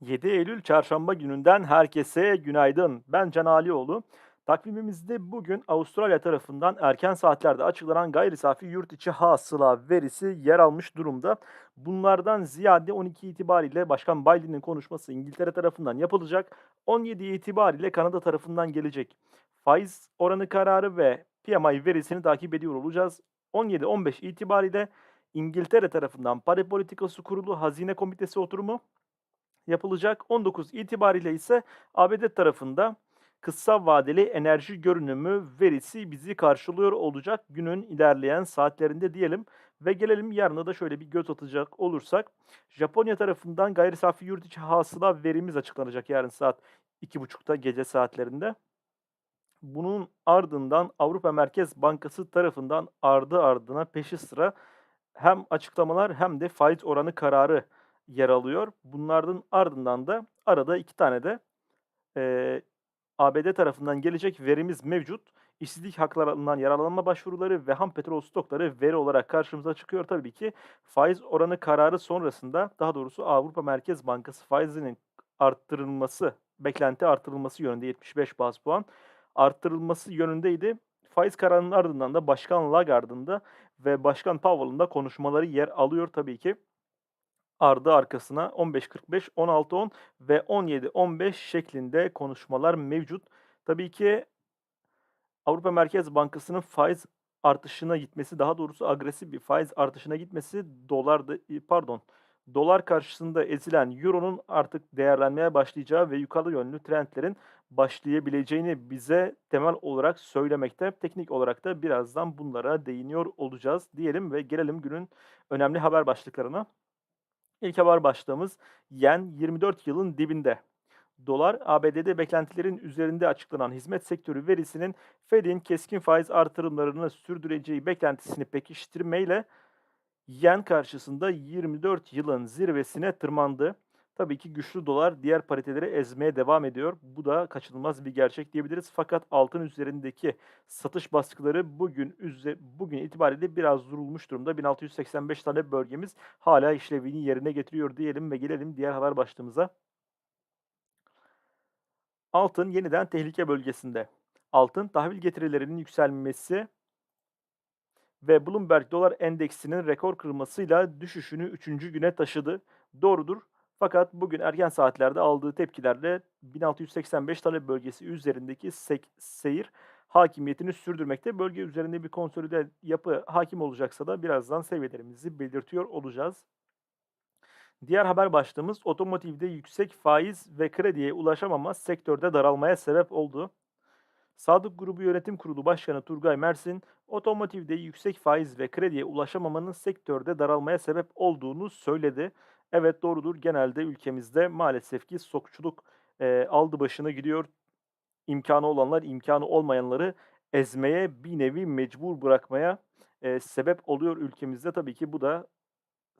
7 Eylül Çarşamba gününden herkese günaydın. Ben Can Alioğlu. Takvimimizde bugün Avustralya tarafından erken saatlerde açıklanan gayri safi yurt içi hasıla verisi yer almış durumda. Bunlardan ziyade 12 itibariyle Başkan Biden'in konuşması İngiltere tarafından yapılacak. 17 itibariyle Kanada tarafından gelecek. Faiz oranı kararı ve PMI verisini takip ediyor olacağız. 17-15 itibariyle İngiltere tarafından Para Politikası Kurulu Hazine Komitesi oturumu yapılacak. 19 itibariyle ise ABD tarafında kısa vadeli enerji görünümü verisi bizi karşılıyor olacak günün ilerleyen saatlerinde diyelim. Ve gelelim yarına da şöyle bir göz atacak olursak. Japonya tarafından gayri safi yurt içi hasıla verimiz açıklanacak yarın saat 2.30'da gece saatlerinde. Bunun ardından Avrupa Merkez Bankası tarafından ardı ardına peşi sıra hem açıklamalar hem de faiz oranı kararı yer alıyor. Bunlardan ardından da arada iki tane de eee, ABD tarafından gelecek verimiz mevcut. İşsizlik haklarından yararlanma başvuruları ve ham petrol stokları veri olarak karşımıza çıkıyor. Tabii ki faiz oranı kararı sonrasında daha doğrusu Avrupa Merkez Bankası faizinin arttırılması, beklenti artırılması yönünde 75 baz puan arttırılması yönündeydi. Faiz kararının ardından da Başkan Lagarde'ın da ve Başkan Powell'ın da konuşmaları yer alıyor tabii ki. Ardı arkasına 15.45, 16.10 ve 17.15 şeklinde konuşmalar mevcut. Tabii ki Avrupa Merkez Bankası'nın faiz artışına gitmesi, daha doğrusu agresif bir faiz artışına gitmesi dolarda pardon, dolar karşısında ezilen euronun artık değerlenmeye başlayacağı ve yukarı yönlü trendlerin başlayabileceğini bize temel olarak söylemekte. Teknik olarak da birazdan bunlara değiniyor olacağız diyelim ve gelelim günün önemli haber başlıklarına. İlk haber başlığımız yen 24 yılın dibinde. Dolar, ABD'de beklentilerin üzerinde açıklanan hizmet sektörü verisinin Fed'in keskin faiz artırımlarını sürdüreceği beklentisini pekiştirmeyle yen karşısında 24 yılın zirvesine tırmandı. Tabii ki güçlü dolar diğer pariteleri ezmeye devam ediyor. Bu da kaçınılmaz bir gerçek diyebiliriz. Fakat altın üzerindeki satış baskıları bugün bugün itibariyle biraz durulmuş durumda. 1685 tane bölgemiz hala işlevini yerine getiriyor diyelim ve gelelim diğer haber başlığımıza. Altın yeniden tehlike bölgesinde. Altın tahvil getirilerinin yükselmesi ve Bloomberg Dolar Endeksinin rekor kırmasıyla düşüşünü 3. güne taşıdı. Doğrudur. Fakat bugün erken saatlerde aldığı tepkilerle 1685 talep bölgesi üzerindeki seyir hakimiyetini sürdürmekte. Bölge üzerinde bir konsolide yapı hakim olacaksa da birazdan seviyelerimizi belirtiyor olacağız. Diğer haber başlığımız otomotivde yüksek faiz ve krediye ulaşamama sektörde daralmaya sebep oldu. Sadık Grubu Yönetim Kurulu Başkanı Turgay Mersin, otomotivde yüksek faiz ve krediye ulaşamamanın sektörde daralmaya sebep olduğunu söyledi. Evet doğrudur. Genelde ülkemizde maalesef ki stokçuluk eee, aldı başını gidiyor. İmkanı olanlar imkanı olmayanları ezmeye bir nevi mecbur bırakmaya eee, sebep oluyor ülkemizde. Tabii ki bu da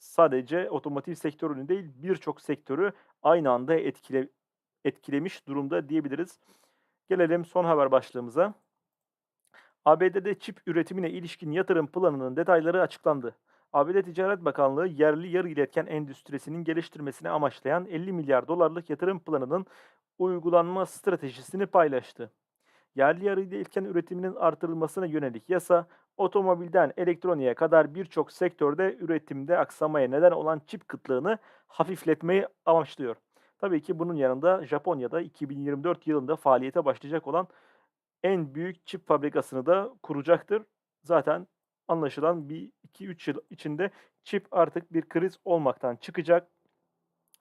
sadece otomotiv sektörünü değil birçok sektörü aynı anda etkile, etkilemiş durumda diyebiliriz. Gelelim son haber başlığımıza. ABD'de çip üretimine ilişkin yatırım planının detayları açıklandı. ABD Ticaret Bakanlığı yerli yarı iletken endüstrisinin geliştirmesini amaçlayan 50 milyar dolarlık yatırım planının uygulanma stratejisini paylaştı. Yerli yarı iletken üretiminin artırılmasına yönelik yasa, otomobilden elektroniğe kadar birçok sektörde üretimde aksamaya neden olan çip kıtlığını hafifletmeyi amaçlıyor. Tabii ki bunun yanında Japonya'da 2024 yılında faaliyete başlayacak olan en büyük çip fabrikasını da kuracaktır. Zaten anlaşılan bir 2-3 yıl içinde çip artık bir kriz olmaktan çıkacak.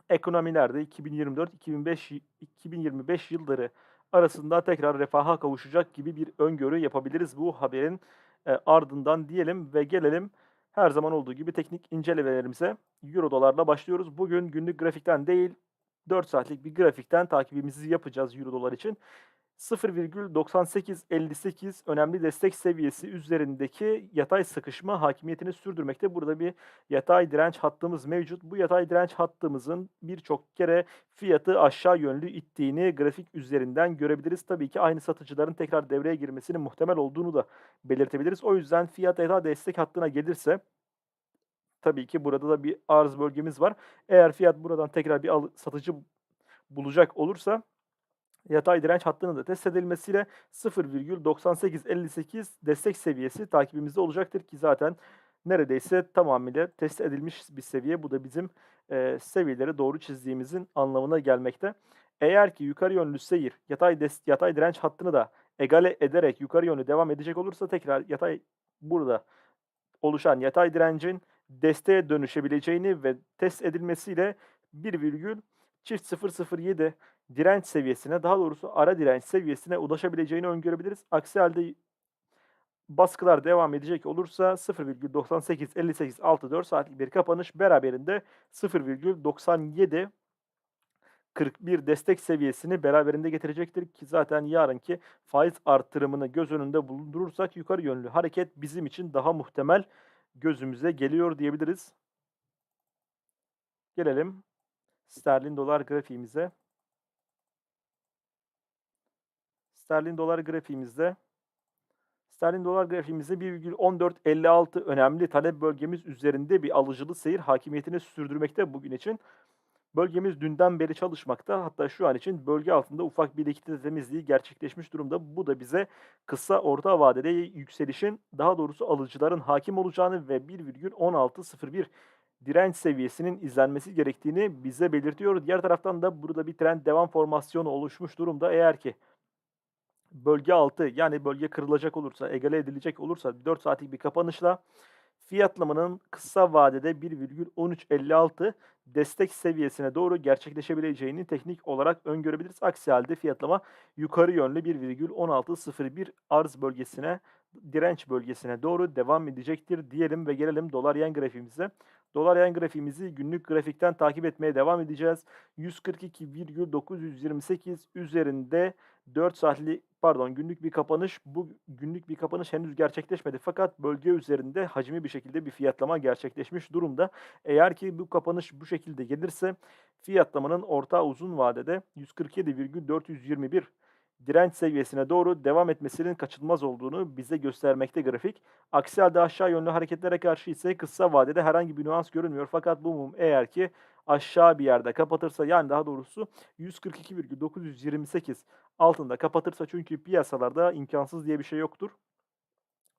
Ekonomilerde 2024-2025 2025 yılları arasında tekrar refaha kavuşacak gibi bir öngörü yapabiliriz bu haberin e, ardından diyelim ve gelelim her zaman olduğu gibi teknik incelemelerimize Euro dolarla başlıyoruz. Bugün günlük grafikten değil 4 saatlik bir grafikten takibimizi yapacağız Euro dolar için. 0,9858 önemli destek seviyesi üzerindeki yatay sıkışma hakimiyetini sürdürmekte. Burada bir yatay direnç hattımız mevcut. Bu yatay direnç hattımızın birçok kere fiyatı aşağı yönlü ittiğini grafik üzerinden görebiliriz. Tabii ki aynı satıcıların tekrar devreye girmesinin muhtemel olduğunu da belirtebiliriz. O yüzden fiyat yatay destek hattına gelirse tabii ki burada da bir arz bölgemiz var. Eğer fiyat buradan tekrar bir al- satıcı bulacak olursa yatay direnç hattının da test edilmesiyle 0,9858 destek seviyesi takibimizde olacaktır ki zaten neredeyse tamamıyla test edilmiş bir seviye. Bu da bizim e, seviyeleri doğru çizdiğimizin anlamına gelmekte. Eğer ki yukarı yönlü seyir yatay, des, yatay direnç hattını da egale ederek yukarı yönlü devam edecek olursa tekrar yatay burada oluşan yatay direncin desteğe dönüşebileceğini ve test edilmesiyle 1, çift 007 direnç seviyesine daha doğrusu ara direnç seviyesine ulaşabileceğini öngörebiliriz. Aksi halde baskılar devam edecek olursa 0,985864 saatlik bir kapanış beraberinde 0,97 41 destek seviyesini beraberinde getirecektir ki zaten yarınki faiz artırımını göz önünde bulundurursak yukarı yönlü hareket bizim için daha muhtemel gözümüze geliyor diyebiliriz. Gelelim sterlin dolar grafiğimize. Sterlin dolar grafiğimizde sterlin dolar grafiğimizde 1,1456 önemli talep bölgemiz üzerinde bir alıcılı seyir hakimiyetini sürdürmekte bugün için. Bölgemiz dünden beri çalışmakta. Hatta şu an için bölge altında ufak bir likidite temizliği gerçekleşmiş durumda. Bu da bize kısa orta vadede yükselişin daha doğrusu alıcıların hakim olacağını ve 1,1601 direnç seviyesinin izlenmesi gerektiğini bize belirtiyor. Diğer taraftan da burada bir trend devam formasyonu oluşmuş durumda. Eğer ki bölge altı yani bölge kırılacak olursa, egale edilecek olursa 4 saatlik bir kapanışla fiyatlamanın kısa vadede 1,1356 destek seviyesine doğru gerçekleşebileceğini teknik olarak öngörebiliriz. Aksi halde fiyatlama yukarı yönlü 1,1601 arz bölgesine, direnç bölgesine doğru devam edecektir diyelim ve gelelim dolar yen grafiğimize. Dolar yen grafiğimizi günlük grafikten takip etmeye devam edeceğiz. 142,928 üzerinde 4 saatlik pardon günlük bir kapanış bu günlük bir kapanış henüz gerçekleşmedi fakat bölge üzerinde hacmi bir şekilde bir fiyatlama gerçekleşmiş durumda. Eğer ki bu kapanış bu şekilde gelirse fiyatlamanın orta uzun vadede 147,421 direnç seviyesine doğru devam etmesinin kaçınılmaz olduğunu bize göstermekte grafik. Aksi halde aşağı yönlü hareketlere karşı ise kısa vadede herhangi bir nüans görünmüyor. Fakat bu mum eğer ki aşağı bir yerde kapatırsa yani daha doğrusu 142,928 altında kapatırsa çünkü piyasalarda imkansız diye bir şey yoktur.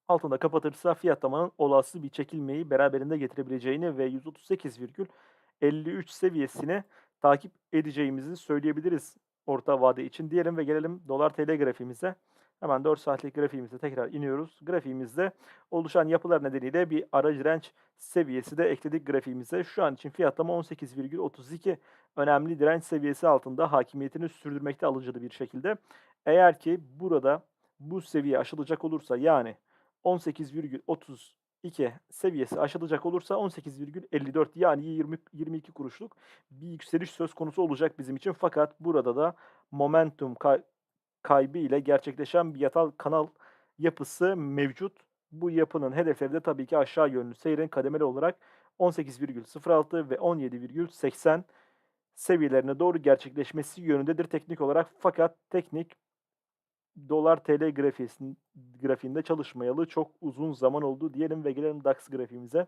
Altında kapatırsa fiyatlamanın olası bir çekilmeyi beraberinde getirebileceğini ve 138,53 seviyesine takip edeceğimizi söyleyebiliriz orta vade için diyelim ve gelelim dolar TL grafiğimize. Hemen 4 saatlik grafiğimize tekrar iniyoruz. Grafiğimizde oluşan yapılar nedeniyle bir ara direnç seviyesi de ekledik grafiğimize. Şu an için fiyatlama 18,32 önemli direnç seviyesi altında hakimiyetini sürdürmekte alıcılı bir şekilde. Eğer ki burada bu seviye aşılacak olursa yani 18,32 seviyesi aşılacak olursa 18,54 yani 20 22 kuruşluk bir yükseliş söz konusu olacak bizim için. Fakat burada da momentum kay kaybı ile gerçekleşen bir yatal kanal yapısı mevcut. Bu yapının hedefleri de tabii ki aşağı yönlü seyrin kademeli olarak 18,06 ve 17,80 seviyelerine doğru gerçekleşmesi yönündedir teknik olarak. Fakat teknik dolar TL grafiğinde çalışmayalı çok uzun zaman oldu diyelim ve gelelim DAX grafiğimize.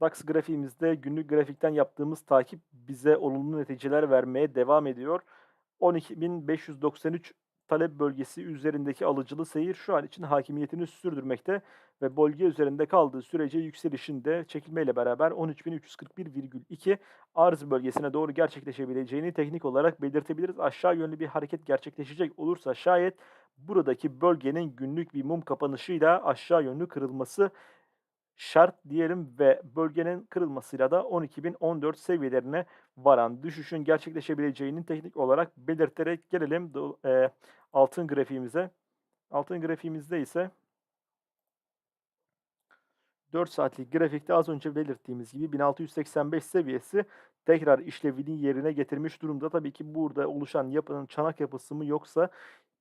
DAX grafiğimizde günlük grafikten yaptığımız takip bize olumlu neticeler vermeye devam ediyor. 12.593 talep bölgesi üzerindeki alıcılı seyir şu an için hakimiyetini sürdürmekte ve bölge üzerinde kaldığı sürece yükselişinde çekilmeyle beraber 13.341,2 arz bölgesine doğru gerçekleşebileceğini teknik olarak belirtebiliriz. Aşağı yönlü bir hareket gerçekleşecek olursa şayet buradaki bölgenin günlük bir mum kapanışıyla aşağı yönlü kırılması şart diyelim ve bölgenin kırılmasıyla da 12.014 seviyelerine varan düşüşün gerçekleşebileceğini teknik olarak belirterek gelelim e, altın grafiğimize. Altın grafiğimizde ise 4 saatlik grafikte az önce belirttiğimiz gibi 1685 seviyesi tekrar işlevini yerine getirmiş durumda. Tabii ki burada oluşan yapının çanak yapısı mı yoksa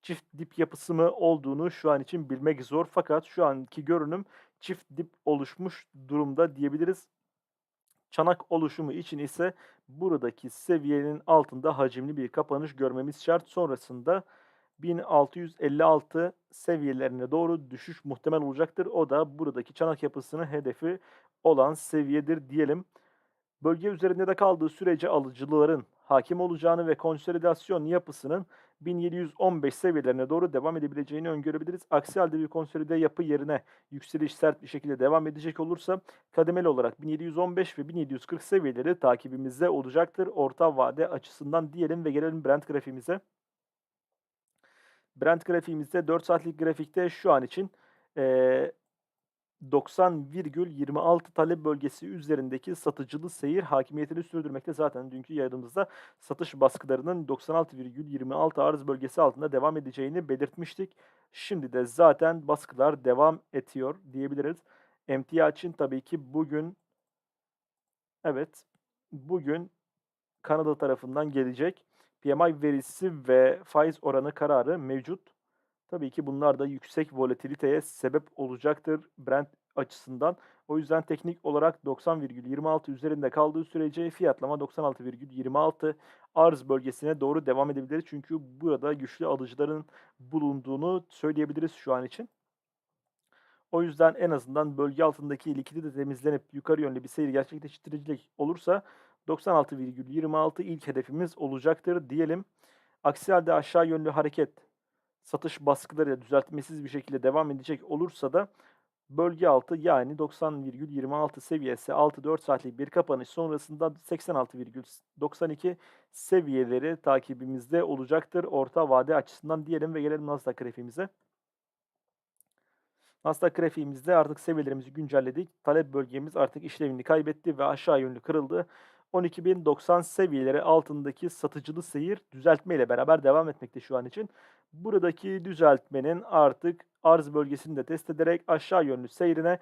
çift dip yapısı mı olduğunu şu an için bilmek zor. Fakat şu anki görünüm çift dip oluşmuş durumda diyebiliriz. Çanak oluşumu için ise buradaki seviyenin altında hacimli bir kapanış görmemiz şart. Sonrasında 1656 seviyelerine doğru düşüş muhtemel olacaktır. O da buradaki çanak yapısının hedefi olan seviyedir diyelim. Bölge üzerinde de kaldığı sürece alıcıların hakim olacağını ve konsolidasyon yapısının 1715 seviyelerine doğru devam edebileceğini öngörebiliriz. Aksi halde bir konsolide yapı yerine yükseliş sert bir şekilde devam edecek olursa kademeli olarak 1715 ve 1740 seviyeleri takibimizde olacaktır. Orta vade açısından diyelim ve gelelim Brent grafiğimize. Brent grafiğimizde 4 saatlik grafikte şu an için eee 90,26 talep bölgesi üzerindeki satıcılı seyir hakimiyetini sürdürmekte. Zaten dünkü yayınımızda satış baskılarının 96,26 arz bölgesi altında devam edeceğini belirtmiştik. Şimdi de zaten baskılar devam ediyor diyebiliriz. Emtia için tabii ki bugün evet bugün Kanada tarafından gelecek PMI verisi ve faiz oranı kararı mevcut. Tabii ki bunlar da yüksek volatiliteye sebep olacaktır Brent açısından. O yüzden teknik olarak 90,26 üzerinde kaldığı sürece fiyatlama 96,26 arz bölgesine doğru devam edebilir. Çünkü burada güçlü alıcıların bulunduğunu söyleyebiliriz şu an için. O yüzden en azından bölge altındaki likidite temizlenip yukarı yönlü bir seyir gerçekleştirecek olursa 96,26 ilk hedefimiz olacaktır diyelim. Aksi halde aşağı yönlü hareket satış baskıları düzeltmesiz bir şekilde devam edecek olursa da bölge altı yani 90,26 seviyesi 6-4 saatlik bir kapanış sonrasında 86,92 seviyeleri takibimizde olacaktır. Orta vade açısından diyelim ve gelelim Nasdaq grafiğimize. Nasdaq grafiğimizde artık seviyelerimizi güncelledik. Talep bölgemiz artık işlevini kaybetti ve aşağı yönlü kırıldı. 12.090 seviyeleri altındaki satıcılı seyir düzeltme ile beraber devam etmekte şu an için. Buradaki düzeltmenin artık arz bölgesini de test ederek aşağı yönlü seyrine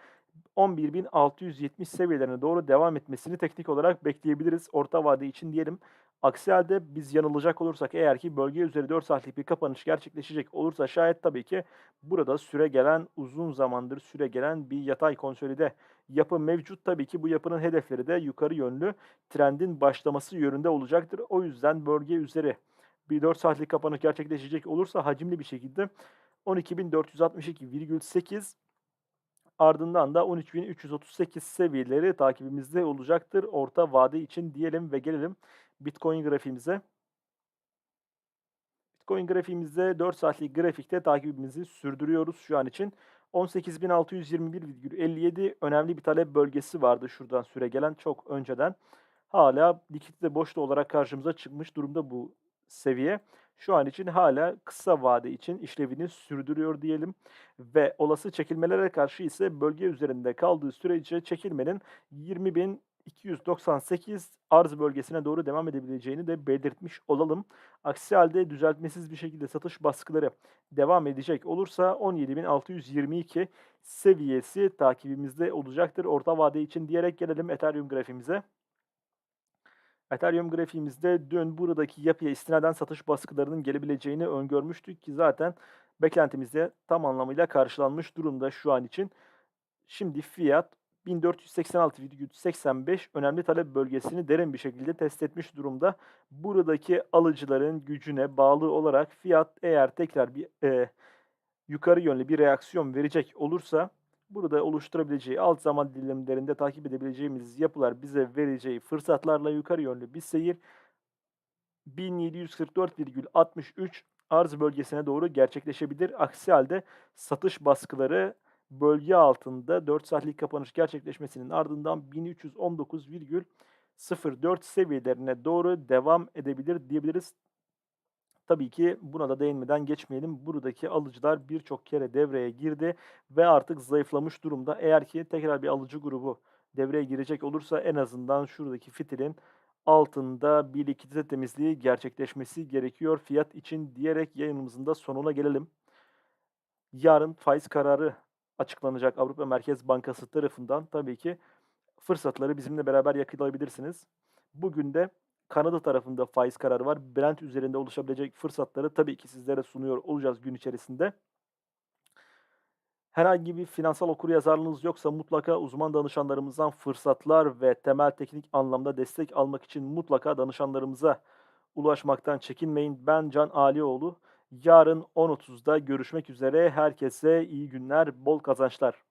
11.670 seviyelerine doğru devam etmesini teknik olarak bekleyebiliriz. Orta vade için diyelim. Aksi halde biz yanılacak olursak eğer ki bölge üzeri 4 saatlik bir kapanış gerçekleşecek olursa şayet tabii ki burada süre gelen uzun zamandır süre gelen bir yatay konsolide yapı mevcut. Tabii ki bu yapının hedefleri de yukarı yönlü trendin başlaması yönünde olacaktır. O yüzden bölge üzeri bir 4 saatlik kapanış gerçekleşecek olursa hacimli bir şekilde 12.462,8 ardından da 13.338 seviyeleri takibimizde olacaktır. Orta vade için diyelim ve gelelim Bitcoin grafiğimize. Bitcoin grafiğimizde 4 saatlik grafikte takibimizi sürdürüyoruz şu an için. 18.621,57 önemli bir talep bölgesi vardı şuradan süre gelen çok önceden. Hala likidite boşta olarak karşımıza çıkmış durumda bu seviye. Şu an için hala kısa vade için işlevini sürdürüyor diyelim. Ve olası çekilmelere karşı ise bölge üzerinde kaldığı sürece çekilmenin 20.000 298 arz bölgesine doğru devam edebileceğini de belirtmiş olalım. Aksi halde düzeltmesiz bir şekilde satış baskıları devam edecek olursa 17.622 seviyesi takibimizde olacaktır. Orta vade için diyerek gelelim Ethereum grafiğimize. Ethereum grafiğimizde dün buradaki yapıya istinaden satış baskılarının gelebileceğini öngörmüştük ki zaten beklentimizde tam anlamıyla karşılanmış durumda şu an için. Şimdi fiyat 1486,85 önemli talep bölgesini derin bir şekilde test etmiş durumda. Buradaki alıcıların gücüne bağlı olarak fiyat eğer tekrar bir e, yukarı yönlü bir reaksiyon verecek olursa burada oluşturabileceği alt zaman dilimlerinde takip edebileceğimiz yapılar bize vereceği fırsatlarla yukarı yönlü bir seyir 1744,63 arz bölgesine doğru gerçekleşebilir. Aksi halde satış baskıları bölge altında 4 saatlik kapanış gerçekleşmesinin ardından 1319,04 seviyelerine doğru devam edebilir diyebiliriz. Tabii ki buna da değinmeden geçmeyelim. Buradaki alıcılar birçok kere devreye girdi ve artık zayıflamış durumda. Eğer ki tekrar bir alıcı grubu devreye girecek olursa en azından şuradaki fitilin altında bir likidite temizliği gerçekleşmesi gerekiyor fiyat için diyerek yayınımızın da sonuna gelelim. Yarın faiz kararı açıklanacak Avrupa Merkez Bankası tarafından tabii ki fırsatları bizimle beraber yakalayabilirsiniz. Bugün de Kanada tarafında faiz kararı var. Brent üzerinde oluşabilecek fırsatları tabii ki sizlere sunuyor olacağız gün içerisinde. Herhangi bir finansal okuryazarlığınız yoksa mutlaka uzman danışanlarımızdan fırsatlar ve temel teknik anlamda destek almak için mutlaka danışanlarımıza ulaşmaktan çekinmeyin. Ben Can Alioğlu. Yarın 10.30'da görüşmek üzere. Herkese iyi günler, bol kazançlar.